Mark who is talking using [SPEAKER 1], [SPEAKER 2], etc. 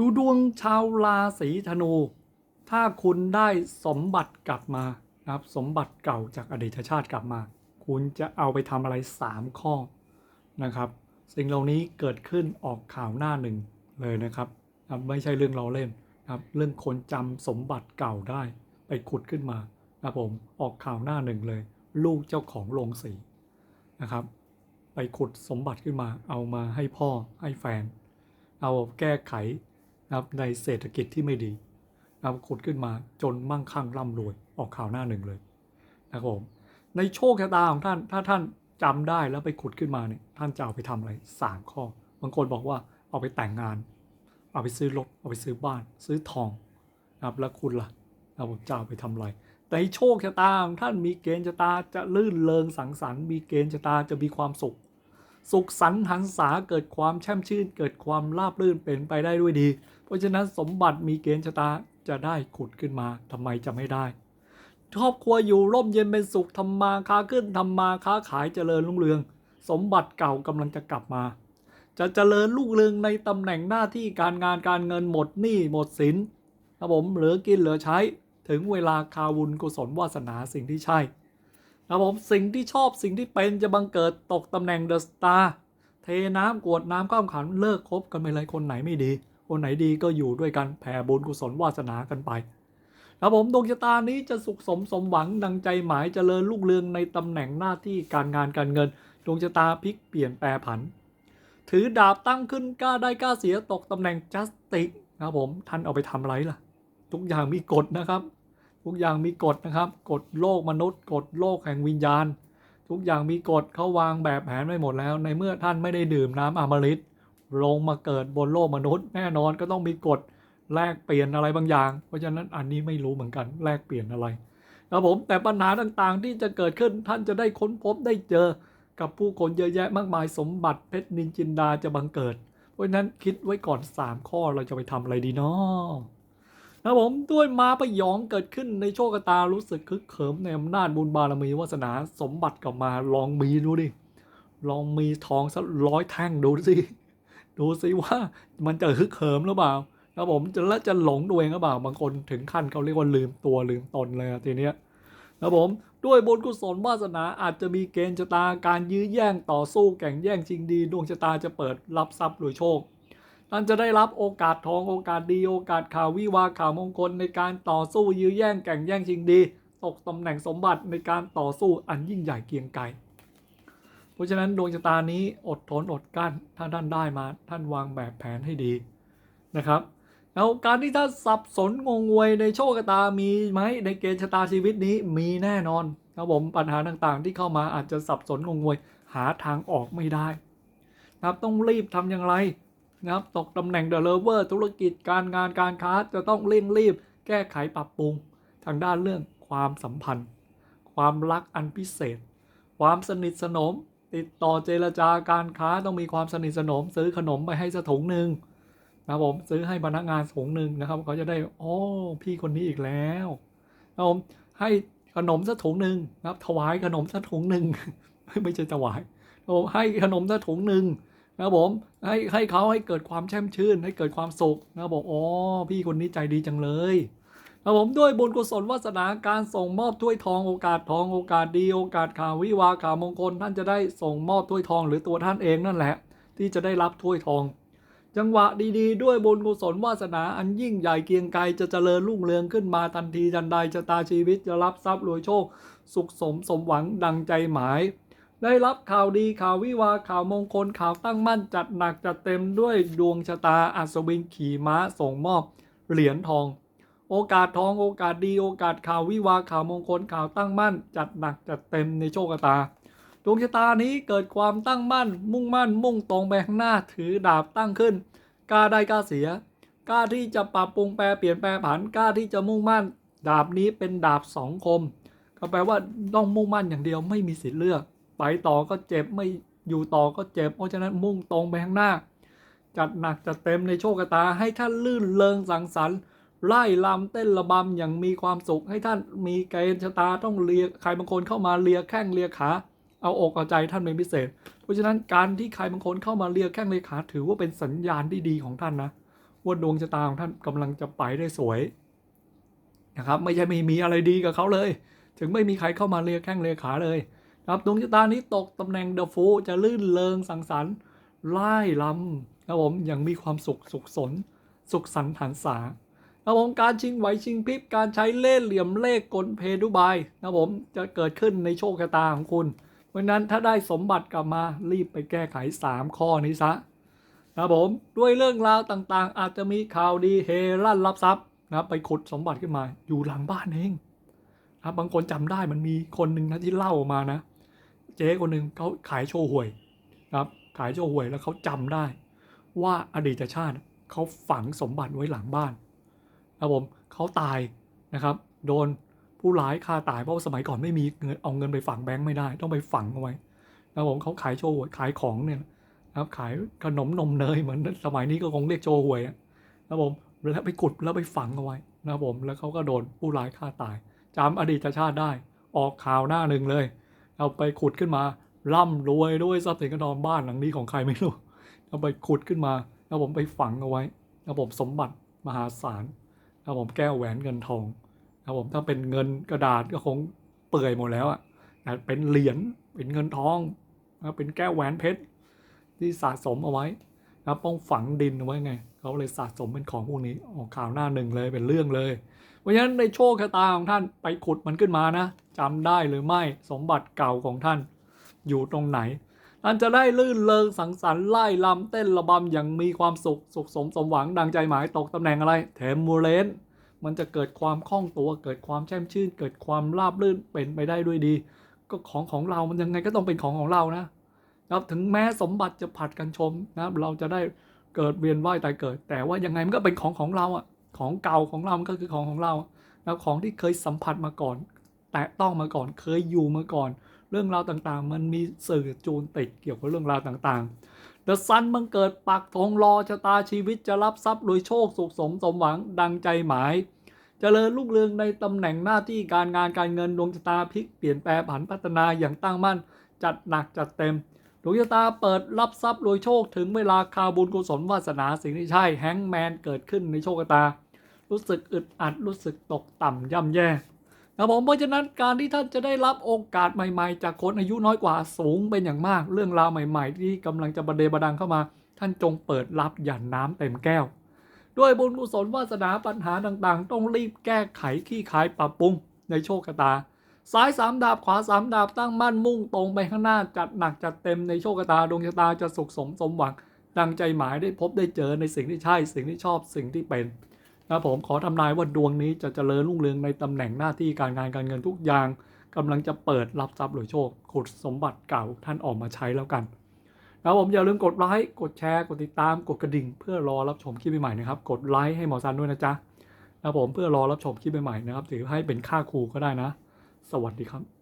[SPEAKER 1] ดูดวงชาวราศีธนู ถ้าคุณได้สมบัติกลับมานะครับ สมบัติเก่าจากอดีตชาติกลับมา คุณจะเอาไปทำอะไร 3 ข้อนะครับ สิ่งเหล่านี้เกิดขึ้นออกข่าวหน้าหนึ่งเลยนะครับนะครับไม่ใช่เรื่องเราเล่นนะครับ เรื่องคนจำสมบัติเก่าได้ไปขุดขึ้นมานะครับผมออกข่าวหน้าหนึ่งเลย ลูกเจ้าของโรงสีนะครับ ไปขุดสมบัติขึ้นมา เอามาให้พ่อให้แฟน เอาแก้ไข นะครับในเศรษฐกิจที่ไม่ดีนะครับขุดขึ้นมาจนมั่งคั่งร่ำรวยออกข่าวหน้าหนึ่งเลยนะครับผมในโชคชะตาของท่านถ้าท่านจำได้แล้วไปขุดขึ้นมาเนี่ยท่านจะเอาไปทำอะไรสามข้อ บางคนบอกว่าเอาไปแต่งงาน เอาไปซื้อรถเอาไปซื้อบ้าน ซื้อทองนะครับแล้วคุณล่ะเราจะเอาไปทำอะไรแต่ในโชคชะตาของท่านมีเกณฑ์ชะตาจะลื่นเลงสังสรรค์มีเกณฑ์ชะตาจะมีความสุข สุขสันต์หันษาเกิดความแช่มชื่น เกิดความราบรื่นเป็นไปได้ด้วยดี เพราะฉะนั้นสมบัติมีเกณฑ์ชะตาจะได้ขุดขึ้นมาทำไมจะไม่ได้ ครอบครัวอยู่ร่มเย็นเป็นสุขทำมาค้าขึ้นทำมาค้าขายเจริญรุ่งเรือง สมบัติเก่ากำลังจะกลับมา จะเจริญรุ่งเรืองในตำแหน่งหน้าที่การงานการเงินหมดหนี้หมดสินครับผมเหลือกินเหลือใช้ถึงเวลาคาวุญกุศลวาสนาสิ่งที่ใช่ ครับผมสิ่งที่ชอบสิ่งที่เป็นจะบังเกิดตกตำแหน่งเดอะสตาร์เทน้ำกวดน้ำข้ามขันเลิกคบกันไปเลยคนไหนไม่ดี คนไหนดีก็อยู่ด้วยกันแผ่บุญกุศลวาสนากันไปครับผมดวงชะตานี้จะสุขสมสมหวังดังใจหมายเจริญรุ่งเรืองในตำแหน่งหน้าที่การงานการเงินดวงชะตาพลิกเปลี่ยนแปรผัน ถือดาบตั้งขึ้นกล้าได้กล้าเสียตกตำแหน่งจัสติกครับผมท่านเอาไปทำอะไรล่ะ ทุกอย่างมีกฎนะครับ ทุกอย่างมีกฎนะครับกฎโลกมนุษย์กฎโลกแห่งวิญญาณ ทุกอย่างมีกฎเขาวางแบบแผนไว้หมดแล้ว ในเมื่อท่านไม่ได้ดื่มน้ำอมฤตลงมาเกิดบนโลกมนุษย์ แน่นอนก็ต้องมีกฎแลกเปลี่ยนอะไรบางอย่าง เพราะฉะนั้นอันนี้ไม่รู้เหมือนกันแลกเปลี่ยนอะไรครับผมแต่ปัญหาต่างๆที่จะเกิดขึ้นท่านจะได้ค้นพบได้เจอกับผู้คนเยอะแยะมากมายสมบัติเพชรนินจินดาจะบังเกิด เพราะฉะนั้นคิดไว้ก่อน 3 ข้อเราจะไปทำอะไรดีเนาะ ครับผมด้วยมาประยองเกิดขึ้นในโชคชะตารู้สึกคึกเขิมในอำนาจบุญบารมีวาสนาสมบัติกลับมาลองมีดูดิ ลองมีทองสักร้อยแท่งดูสิ ดูสิว่ามันจะฮึกเหิมหรือเปล่าครับผมจะและจะหลงตัวเองหรือเปล่าบางคนถึงขั้นเขาเรียกว่าลืมตัวลืมตนเลยทีเนี้ยครับผมด้วยบุญกุศลวาสนาอาจจะมีเกณฑ์ชะตาการยื้อแย่งต่อสู้แข่งแย่งชิงดี ดวงชะตาจะเปิดรับทรัพย์รวยโชค ท่านจะได้รับโอกาสทองโอกาสดีโอกาสข่าววิวาข่าวมงคลในการต่อสู้ยื้อแย่งแข่งแย่งชิงดี ตกตำแหน่งสมบัติในการต่อสู้อันยิ่งใหญ่เกียงไกรเพราะฉะนั้นดวงชะตานี้อดทนอดกลั้นถ้าท่านได้มาท่านวางแบบแผนให้ดีนะครับแล้วการที่ท่านสับสนงงงวยในโชคชะตามีไหมในเกณฑ์ชะตาชีวิตนี้มีแน่นอนครับผมปัญหาต่างๆ ที่เข้ามาอาจจะสับสนงงงวยหาทางออกไม่ได้นะครับต้องรีบทำอย่างไร นะครับตกตำแหน่งเดอะเลเวอร์ธุรกิจการงานการค้าจะต้องเร่งรีบ แก้ไขปรับปรุง ทางด้านเรื่องความสัมพันธ์ ความรักอันพิเศษ ความสนิทสนม ติดต่อเจรจาการค้าต้องมีความสนิทสนม ซื้อขนมไปให้สถุงหนึ่งนะครับผมซื้อให้พนักงานถุงหนึ่งนะครับเขาจะได้โอ้พี่คนนี้อีกแล้วนะครับผมให้ขนมสักถุงหนึ่งนะครับถวายขนมสักถุงหนึ่งไม่ใช่ถวายผมให้ขนมสักถุงหนึ่ง นะครับผมให้ให้เขาให้เกิดความแช่มชื่น ให้เกิดความสุขนะครับบอกอ๋อพี่คนนี้ใจดีจังเลยครับผมด้วยบุญกุศลวาสนาการส่งมอบถ้วยทองโอกาสทองโอกาสดีโอกาสข่าววิวาข่าวมงคล ท่านจะได้ส่งมอบถ้วยทองหรือตัวท่านเองนั่นแหละ ที่จะได้รับถ้วยทอง จังหวะดีๆ ด้วยบุญกุศลวาสนาอันยิ่งใหญ่เกียงไกรจะเจริญรุ่งเรืองขึ้นมาทันทีทันใดชะตาชีวิตจะรับทรัพย์รวยโชค สุขสมสมหวังดังใจหมาย ได้รับข่าวดีข่าววิวาข่าวมงคลข่าวตั้งมั่นจัดหนักจัดเต็มด้วยดวงชะตาอัศวินขี่ม้าส่งมอบเหรียญทอง โอกาสทองโอกาสดีโอกาสข่าววิวาข่าวมงคลข่าวตั้งมั่น จัดหนักจัดเต็มในโชคชะตา ดวงชะตานี้เกิดความตั้งมั่น มุ่งมั่น มุ่งตรงไปข้างหน้าถือดาบตั้งขึ้นกล้าได้กล้าเสียกล้าที่จะปรับปรุงแปรเปลี่ยนแปลผันกล้าที่จะมุ่งมั่น ดาบนี้เป็นดาบสองคม ก็แปลว่าต้องมุ่งมั่นอย่างเดียวไม่มีสิทธิ์เลือก ไปต่อก็เจ็บไม่อยู่ต่อก็เจ็บ เพราะฉะนั้นมุ่งตรงไปข้างหน้า จัดหนักจัดเต็มในโชคชะตาให้ท่านลื่นเลงสังสรรค์ไล่ลำเต้นระบำอย่างมีความสุขให้ท่านมีเกณฑ์ชะตาต้องเลียใครบางคนเข้ามาเลียแข้งเลียขาเอาอกเอาใจท่านเป็นพิเศษ เพราะฉะนั้นการที่ใครบางคนเข้ามาเลียแข้งเลียขาถือว่าเป็นสัญญาณที่ดีของท่านนะว่าดวงชะตาของท่านกำลังจะไปได้สวยนะครับไม่ใช่ไม่มีอะไรดีกับเขาเลย ถึงไม่มีใครเข้ามาเลียแข้งเลียขาเลย ครับดวงชะตานี้ตกตำแหน่งเดอะฟูจะลื่นเลงสังสรรค์ไล่ลำครับผมยังมีความสุขสุขสน สุขสันต์หันษาครับผมการชิงไหวชิงพริบการใช้เล่ห์เหลี่ยมเลขกลเพดุบายนะครับผมจะเกิดขึ้นในโชคชะตาของคุณ เพราะนั้นถ้าได้สมบัติกลับมารีบไปแก้ไข 3 ข้อนี้ซะนะครับผมด้วยเรื่องราวต่างๆ อาจจะมีข่าวดีเฮลั่นรับทรัพย์นะไปขุดสมบัติขึ้นมาอยู่หลังบ้านเองนะครับบางคนจำได้มันมีคนหนึ่งนะที่เล่ามานะ เจ๊คนหนึ่งเขาขายโชว์หวยนะครับขายโชว์หวยแล้วเขาจำได้ ว่าอดีตชาติเขาฝังสมบัติไว้หลังบ้านนะครับผมเขาตายนะครับ โดนผู้ร้ายฆ่าตายเพราะาสมัยก่อนไม่มีเงินเอาเงินไปฝังแบงค์ไม่ได้ ต้องไปฝังเอาไว้นะครับผมเขาขายโชว์หวยขายของเนี่ยนะครับขายขนมนมเนยเหมือนสมัยนี้ก็คงเรียกโชว์หวยนะครับผมแล้วไปขุดแล้วไปฝังเอาไว้นะครับผมแล้วเขาก็โดนผู้ร้ายฆ่าตายจำอดีตชาติได้ ออกข่าวหน้าหนึ่งเลย เอาไปขุดขึ้นมา ร่ำรวยด้วยทรัพย์สินเงินอนบ้านหลังนี้ของใครไม่รู้ เอาไปขุดขึ้นมาเอาผมไปฝังเอาไว้เอาผมสมบัติมหาศาลเอาผมแก้วแหวนเงินทองเอาผมถ้าเป็นเงินกระดาษก็คงเปื่อยหมดแล้วอะแต่เป็นเหรียญเป็นเงินทองเป็นแก้วแหวนเพชรที่สะสมเอาไว้ นะต้องฝังดินเอาไว้ไงเขาเลยสะสมเป็นของพวกนี้ออกข่าวหน้าหนึ่งเลยเป็นเรื่องเลย เพราะฉะนั้นในโชคชะตาของท่านไปขุดมันขึ้นมานะจำได้หรือไม่สมบัติเก่าของท่าน อยู่ตรงไหนท่านจะได้ลื่นเลิงสังสรรค์ไล่ลำเต้นระบำอย่างมีความสุขสุขสมสมหวังดังใจหมายตกตำแหน่งอะไรเทมมูเลนมันจะเกิดความคล่องตัวเกิดความแช่มชื่น เกิดความราบรื่นเป็นไปได้ด้วยดี ก็ของของเรามันยังไงก็ต้องเป็นของของเรานะ นะครับถึงแม้สมบัติจะผัดกันชมนะครับเราจะได้เกิดเวียนว่ายตายเกิด แต่ว่ายังไงมันก็เป็นของของเราอะของเก่าของเรามันก็คือของของเราแล้วของที่เคยสัมผัสมาก่อน แตะต้องมาก่อนเคยอยู่มาก่อน เรื่องราวต่างๆ มันมีสื่อจูนติดเกี่ยวกับเรื่องราวต่างๆ The Sun บังเกิดปักธงรอชะตาชีวิตจะรับทรัพย์รวยโชคสุขสมสมหวังดังใจหมายเจริญรุ่งเรืองในตำแหน่งหน้าที่การงานการเงินดวงชะตาพลิกเปลี่ยนแปลผันพัฒนาอย่างตั้งมั่น จัดหนักจัดเต็ม ดวงชะตาเปิดรับทรัพย์รวยโชคถึงเวลาคาบุญกุศลวาสนาสิ่งที่ใช่แฮงแมนเกิดขึ้นในโชคชะตา รู้สึกอึดอัดรู้สึกตกต่ำย่ำแย่ครับผมเพราะฉะนั้นการที่ท่านจะได้รับโอกาสใหม่ๆ จากคนอายุน้อยกว่าสูงเป็นอย่างมาก เรื่องราวใหม่ ๆ ที่กำลังจะบรรเดบดังเข้ามา ท่านจงเปิดรับหยันน้ำเต็มแก้ว ด้วยบุญกุศลวาสนาปัญหาต่างๆ ต้องรีบแก้ไขขี้ขายปรับปรุงในโชคชะตา ซ้ายสามดาบขวาสามดาบตั้งมั่นมุ่งตรงไปข้างหน้าจัดหนักจัดเต็มในโชคชะตาดวงชะตาจะสุขสมสมหวัง ดังใจหมายได้พบได้เจอในสิ่งที่ใช่ สิ่งที่ชอบสิ่งที่เป็นนะผมขอทำนายว่าดวงนี้จะเจริญรุ่งเรืองในตำแหน่งหน้าที่การงานการเงินทุกอย่างกำลังจะเปิดรับทรัพย์หรือโชคขุดสมบัติเก่าท่านออกมาใช้แล้วกันนะผมอย่าลืมกดไลค์กดแชร์กดติดตามกดกระดิ่ง เพื่อรอรับชมคลิปใหม่ๆนะครับกดไลค์ให้หมอซันด้วยนะจ๊ะนะผมเพื่อรอรับชมคลิปใหม่ๆนะครับถือให้เป็นค่าครูก็ได้นะ สวัสดีครับ